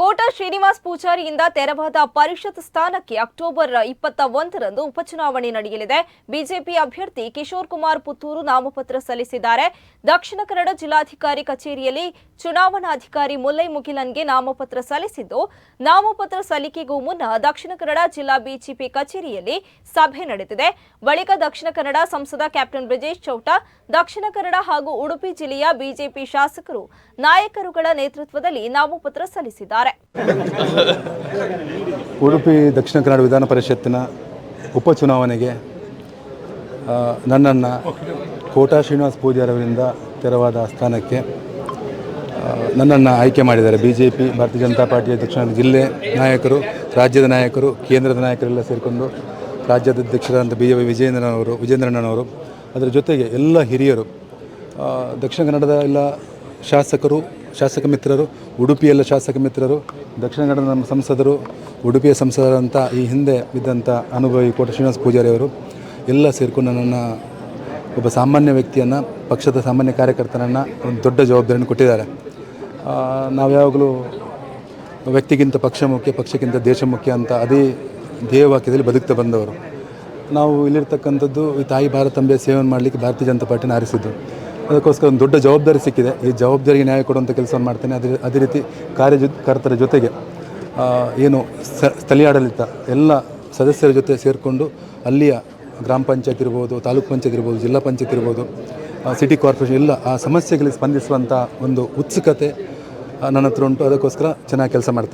ಕೋಟ ಶ್ರೀನಿವಾಸ್ ಪೂಜಾರಿಯಿಂದ ತೆರವಾದ ಪರಿಷತ್ ಸ್ಥಾನಕ್ಕೆ ಅಕ್ಟೋಬರ್ ಇಪ್ಪತ್ತ ಒಂದರಂದು ಉಪಚುನಾವಣೆ ನಡೆಯಲಿದೆ. ಬಿಜೆಪಿ ಅಭ್ಯರ್ಥಿ ಕಿಶೋರ್ ಕುಮಾರ್ ಪುತ್ತೂರು ನಾಮಪತ್ರ ಸಲ್ಲಿಸಿದ್ದಾರೆ. ದಕ್ಷಿಣ ಕನ್ನಡ ಜಿಲ್ಲಾಧಿಕಾರಿ ಕಚೇರಿಯಲ್ಲಿ ಚುನಾವಣಾಧಿಕಾರಿ ಮುಲ್ಲೈ ಮುಗಿಲನ್ಗೆ ನಾಮಪತ್ರ ಸಲ್ಲಿಸಿದ್ದು, ನಾಮಪತ್ರ ಸಲ್ಲಿಕೆಗೂ ಮುನ್ನ ದಕ್ಷಿಣ ಕನ್ನಡ ಜಿಲ್ಲಾ ಬಿಜೆಪಿ ಕಚೇರಿಯಲ್ಲಿ ಸಭೆ ನಡೆದಿದೆ. ಬಳಿಕ ದಕ್ಷಿಣ ಕನ್ನಡ ಸಂಸದ ಕ್ಯಾಪ್ಟನ್ ಬ್ರಿಜೇಶ್ ಚೌಟ, ದಕ್ಷಿಣ ಕನ್ನಡ ಹಾಗೂ ಉಡುಪಿ ಜಿಲ್ಲೆಯ ಬಿಜೆಪಿ ಶಾಸಕರು ನಾಯಕರುಗಳ ನೇತೃತ್ವದಲ್ಲಿ ನಾಮಪತ್ರ ಸಲ್ಲಿಸಿದ್ದಾರೆ. ಉಡುಪಿ ದಕ್ಷಿಣ ಕನ್ನಡ ವಿಧಾನ ಪರಿಷತ್ತಿನ ಉಪಚುನಾವಣೆಗೆ ಚುನಾವಣೆಗೆ ನನ್ನನ್ನು ಕೋಟಾ ಶ್ರೀನಿವಾಸ್ ಪೂಜಾರವರಿಂದ ತೆರವಾದ ಸ್ಥಾನಕ್ಕೆ ನನ್ನನ್ನು ಆಯ್ಕೆ ಮಾಡಿದ್ದಾರೆ ಬಿ ಜೆ ಪಿ ಭಾರತೀಯ ಜನತಾ ಪಾರ್ಟಿಯ ದಕ್ಷಿಣ ಜಿಲ್ಲೆ ನಾಯಕರು, ರಾಜ್ಯದ ನಾಯಕರು, ಕೇಂದ್ರದ ನಾಯಕರೆಲ್ಲ ಸೇರಿಕೊಂಡು ರಾಜ್ಯದ ಅಧ್ಯಕ್ಷರಾದಂಥ ಬಿ ಜೆ ಪಿ ವಿಜೇಂದ್ರನವರು ವಿಜೇಂದ್ರಣ್ಣನವರು ಅದರ ಜೊತೆಗೆ ಎಲ್ಲ ಹಿರಿಯರು ದಕ್ಷಿಣ ಕನ್ನಡದ ಎಲ್ಲ ಶಾಸಕರು ಶಾಸಕ ಮಿತ್ರರು, ಉಡುಪಿಯಲ್ಲ ಶಾಸಕ ಮಿತ್ರರು, ದಕ್ಷಿಣ ಕನ್ನಡ ನಮ್ಮ ಸಂಸದರು, ಉಡುಪಿಯ ಸಂಸದರಂಥ ಈ ಹಿಂದೆ ಬಿದ್ದಂಥ ಅನುಭವಿ ಕೋಟ ಶ್ರೀನಿವಾಸ ಪೂಜಾರಿ ಅವರು ಎಲ್ಲ ಸೇರಿಕೊಂಡು ನನ್ನನ್ನು ಒಬ್ಬ ಸಾಮಾನ್ಯ ವ್ಯಕ್ತಿಯನ್ನು, ಪಕ್ಷದ ಸಾಮಾನ್ಯ ಕಾರ್ಯಕರ್ತನನ್ನು ಒಂದು ದೊಡ್ಡ ಜವಾಬ್ದಾರಿಯನ್ನು ಕೊಟ್ಟಿದ್ದಾರೆ. ನಾವು ಯಾವಾಗಲೂ ವ್ಯಕ್ತಿಗಿಂತ ಪಕ್ಷ ಮುಖ್ಯ, ಪಕ್ಷಕ್ಕಿಂತ ದೇಶ ಮುಖ್ಯ ಅಂತ ಅದೇ ಧ್ಯೇಯವಾಕ್ಯದಲ್ಲಿ ಬದುಕ್ತಾ ಬಂದವರು. ನಾವು ಇಲ್ಲಿರ್ತಕ್ಕಂಥದ್ದು ಈ ತಾಯಿ ಭಾರತಾಂಬೆಯ ಸೇವನೆ ಮಾಡಲಿಕ್ಕೆ ಭಾರತೀಯ ಜನತಾ ಪಾರ್ಟಿನ ಆರಿಸಿದ್ದು. ಅದಕ್ಕೋಸ್ಕರ ಒಂದು ದೊಡ್ಡ ಜವಾಬ್ದಾರಿ ಸಿಕ್ಕಿದೆ. ಈ ಜವಾಬ್ದಾರಿಗೆ ನ್ಯಾಯ ಕೊಡುವಂಥ ಕೆಲಸವನ್ನು ಮಾಡ್ತೇನೆ. ಅದೇ ಅದೇ ರೀತಿ ಕಾರ್ಯಕರ್ತರ ಜೊತೆಗೆ ಏನು ಸ್ಥಳೀಯ ಆಡಳಿತ, ಎಲ್ಲ ಸದಸ್ಯರ ಜೊತೆ ಸೇರಿಕೊಂಡು ಅಲ್ಲಿಯ ಗ್ರಾಮ ಪಂಚಾಯತ್ ಇರ್ಬೋದು, ತಾಲೂಕು ಪಂಚಾಯತ್ ಇರ್ಬೋದು, ಜಿಲ್ಲಾ ಪಂಚಾಯತ್ ಇರ್ಬೋದು ಸಿಟಿ ಕಾರ್ಪೊರೇಷನ್ ಎಲ್ಲ ಆ ಸಮಸ್ಯೆಗಳಿಗೆ ಸ್ಪಂದಿಸುವಂಥ ಒಂದು ಉತ್ಸುಕತೆ ನನ್ನ ಹತ್ರ ಉಂಟು. ಅದಕ್ಕೋಸ್ಕರ ಚೆನ್ನಾಗಿ ಕೆಲಸ ಮಾಡ್ತೇನೆ.